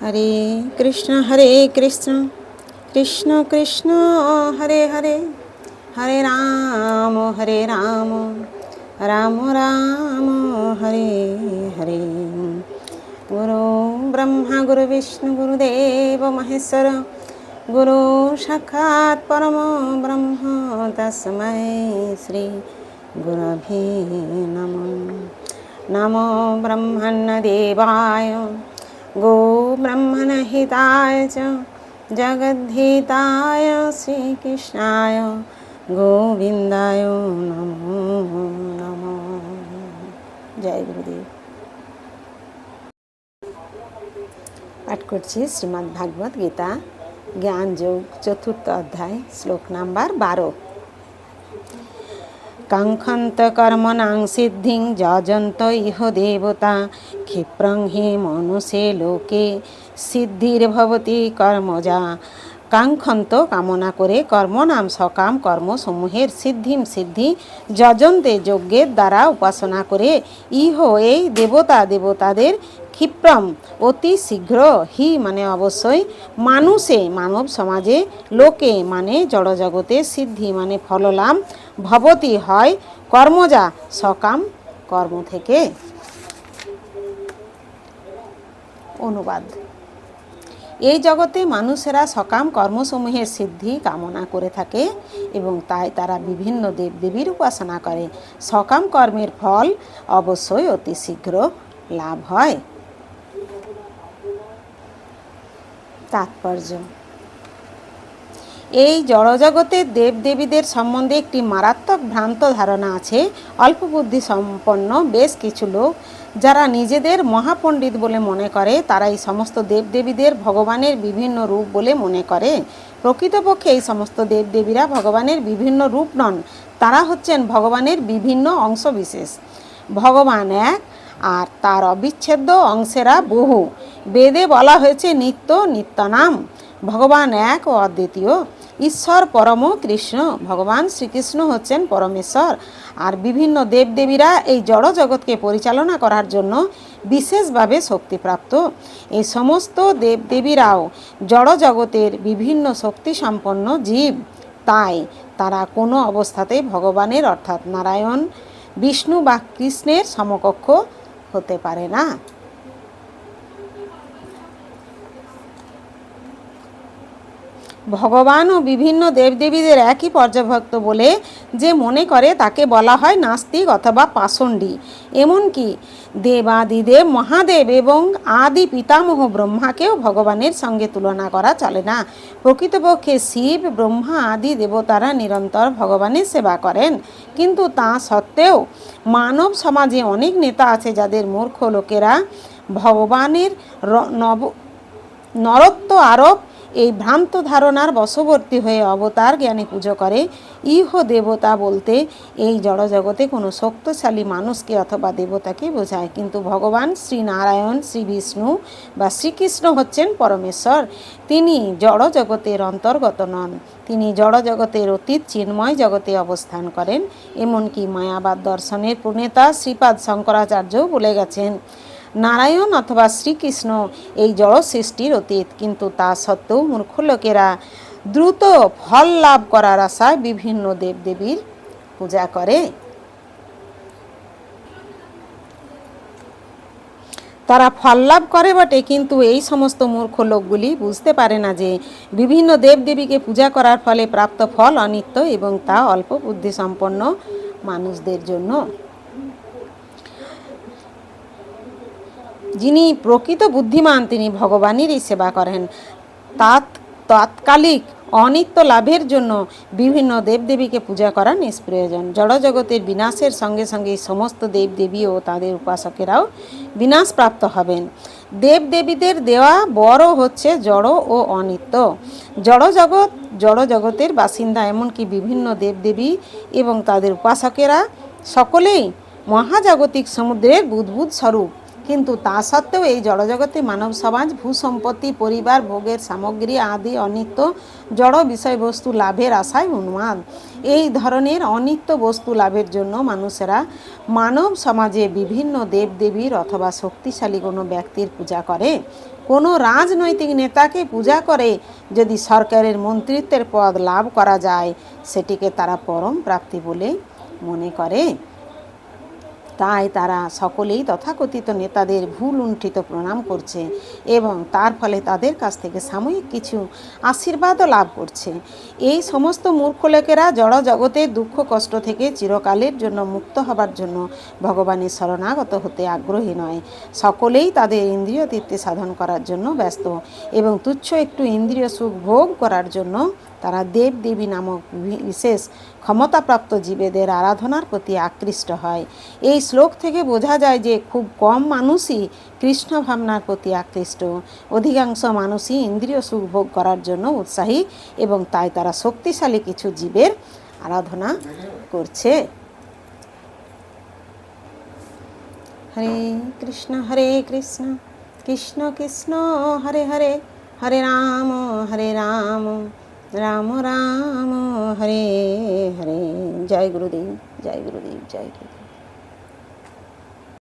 হরে কৃষ্ণ হরে কৃষ্ণ কৃষ্ণ কৃষ্ণ, হরে হরে হরে রাম হরে রাম রাম রাম, হরে হরে। গুরু ব্রহ্মা, গুরু বিষ্ণু, গুরুদেব, মহেশ্বর, গুরু সাক্ষাৎ পরম ব্রহ্ম তস্मै শ্রী গুরভে নমঃ। নমো ব্রহ্মণ্যদেবায় ব্রহ্মণহিতায় চ জগদ্ধিতায় শ্রীকৃষ্ণায় গোবিন্দায় নমো নমো জয় গুরুদেব পাঠ করছি শ্রীমদ্ ভাগবত গীতা জ্ঞান যোগ চতুর্থ অধ্যায় শ্লোক নাম্বার বারো কাঙ্ক্ষন্ত কর্মণাং সিদ্ধিং যজন্ত ইহ দেবতা, ক্ষিপ্রং হে মনুষে লোকে সিদ্ধির্ভবতি কর্মজা। কাঙ্ক্ষন্ত কামনা করে কর্মনাম সকাম কর্মসমূহের সিদ্ধিম সিদ্ধি যজন্তে যজ্ঞের দ্বারা উপাসনা করে ইহ এই দেবতা দেবতাদের ক্ষিপ্রম। অতি শীঘ্র হি মানে অবশ্যই মানুষে, মানব সমাজে, লোকে মানে জড়জগতে সিদ্ধি মানে ফললাম, ভবতি হয় কর্মজা, সকাম কর্ম থেকে। অনুবাদ। এই জগতে মানুষেরা সকাম কর্মসমূহের সিদ্ধি কামনা করে থাকে এবং তাই তারা বিভিন্ন দেবদেবীর উপাসনা করে। সকাম কর্মের ফল অবশ্যই অতি শীঘ্র লাভ হয়। তাৎপর্য। এই জড়জগতের দেবদেবীদের সম্বন্ধে একটি মারাত্মক ভ্রান্ত ধারণা আছে। অল্প বুদ্ধি সম্পন্ন বেশ কিছু লোক, যারা নিজেদের মহাপণ্ডিত বলে মনে করে, তারা এই সমস্ত দেবদেবীদের ভগবানের বিভিন্ন রূপ বলে মনে করে। প্রকৃতপক্ষে এই সমস্ত দেবদেবীরা ভগবানের বিভিন্ন রূপ নন, তারা হচ্ছেন ভগবানের বিভিন্ন অংশবিশেষ। ভগবান এক আর তার অবিচ্ছেদ্য অংশেরা বহু। বেদে বলা হয়েছে, নিত্য নিত্যানাম, ভগবান এক ও অদ্বিতীয়। ঈশ্বর পরম কৃষ্ণ, ভগবান শ্রীকৃষ্ণ হচ্ছেন পরমেশ্বর। আর বিভিন্ন দেবদেবীরা এই জড় জগৎকে পরিচালনা করার জন্য বিশেষভাবে শক্তিপ্রাপ্ত। এই সমস্ত দেবদেবীরাও জড় জগতের বিভিন্ন শক্তি সম্পন্ন জীব। তাই তারা কোনো অবস্থাতেই ভগবানের, অর্থাৎ নারায়ণ, বিষ্ণু বা কৃষ্ণের সমকক্ষ হতে পারে না। ভগবান ও বিভিন্ন দেবদেবীদের একই পর্যভক্ত বলে যে মনে করে তাকে বলা হয় নাস্তিক অথবা পাষণ্ডী। এমনকি দেবাদিদেব, মহাদেব এবং আদি পিতামহ ব্রহ্মাকেও ভগবানের সঙ্গে তুলনা করা চলে না। প্রকৃতপক্ষে শিব, ব্রহ্মা আদি দেবতারা নিরন্তর ভগবানের সেবা করেন। কিন্তু তা সত্ত্বেও মানব সমাজে অনেক নেতা আছে যাদের মূর্খ লোকেরা ভগবানের নব, নরত্ব আরোপ এই ভ্রান্ত ধারণার বশবর্তী হয়ে অবতার জ্ঞানে পুজো করে। ইহ দেবতা বলতে এই জড়জগতে কোনো শক্তিশালী মানুষকে অথবা দেবতাকে বোঝায়। কিন্তু ভগবান শ্রী নারায়ণ শ্রী বিষ্ণু বা শ্রীকৃষ্ণ হচ্ছেন পরমেশ্বর। তিনি জড়জগতের অন্তর্গত নন। তিনি জড়জগতের অতীত চিন্ময় জগতে অবস্থান করেন। এমনকি মায়াবাদ দর্শনের প্রণেতা শ্রীপাদ শঙ্করাচার্যও বলে গেছেন। নারায়ণ অথবা শ্রীকৃষ্ণ এই জড় সৃষ্টির অতীত, কিন্তু তা সত্ত্বেও মূর্খ লোকেরা দ্রুত ফল লাভ করার আশায় বিভিন্ন দেবদেবীর পূজা করে। তারা ফল লাভ করে বটে, কিন্তু এই সমস্ত মূর্খ লোকগুলি বুঝতে পারে না যে বিভিন্ন দেবদেবীকে পূজা করার ফলে প্রাপ্ত ফল অনিত্য এবং তা অল্প বুদ্ধিসম্পন্ন মানুষদের জন্য। যিনি প্রকৃত বুদ্ধিমান তিনি ভগবানেরই সেবা করেন। তাৎ, তাৎকালিক অনিত্য লাভের জন্য বিভিন্ন দেবদেবীকে পূজা করা নিষ্প্রয়োজন। জড়জগতের বিনাশের সঙ্গে সঙ্গে সমস্ত দেবদেবী ও তাদের উপাসকেরাও বিনাশপ্রাপ্ত হবেন। দেবদেবীদের দেওয়া বড় হচ্ছে জড় ও অনিত্য। জড়জগৎ, জড়জগতের বাসিন্দা এমনকি বিভিন্ন দেবদেবী এবং তাদের উপাসকেরা সকলেই মহাজাগতিক সমুদ্রের বুদ্বুদ স্বরূপ। কিন্তু তা সত্ত্বেও এই জড়জগতে মানব সমাজ, ভূসম্পত্তি, পরিবার, ভোগের সামগ্রী আদি অনিত্য জড় বিষয়বস্তু লাভের আশায় উন্মাদ। এই ধরনের অনিত্য বস্তু লাভের জন্য মানুষেরা মানব সমাজে বিভিন্ন দেবদেবীর অথবা শক্তিশালী কোনো ব্যক্তির পূজা করে। কোনো রাজনৈতিক নেতাকে পূজা করে যদি সরকারের মন্ত্রিত্বের পদ লাভ করা যায়, সেটিকে তারা পরম প্রাপ্তি বলে মনে করে। তাই তারা সকলেই তথাকথিত নেতাদের ভুল উন্ঠিত প্রণাম করছে এবং তার ফলে তাদের কাছ থেকে সাময়িক কিছু আশীর্বাদও লাভ করছে। এই সমস্ত মূর্খ লোকেরা জড় জগতের দুঃখ কষ্ট থেকে চিরকালের জন্য মুক্ত হবার জন্য ভগবানের শরণাগত হতে আগ্রহী নয়। সকলেই তাদের ইন্দ্রিয় তৃপ্তি সাধন করার জন্য ব্যস্ত এবং তুচ্ছ একটু ইন্দ্রিয় সুখ ভোগ করার জন্য তারা দেব দেবী নামক বিশেষ ক্ষমতাপ্রাপ্ত জীবেদের আরাধনার প্রতি আকৃষ্ট হয়। এই শ্লোক থেকে বোঝা যায় যে খুব কম মানুষই কৃষ্ণ ভাবনার প্রতি আকৃষ্ট। অধিকাংশ মানুষই ইন্দ্রিয় সুখ ভোগ করার জন্য উৎসাহী এবং তাই তারা শক্তিশালী কিছু জীবের আরাধনা করছে। হরে কৃষ্ণ হরে কৃষ্ণ কৃষ্ণ কৃষ্ণ, হরে হরে হরে রাম হরে রাম। রাম রাম হরে হরে। জয় গুরুদেব জয় গুরুদেব জয় গুরুদেব।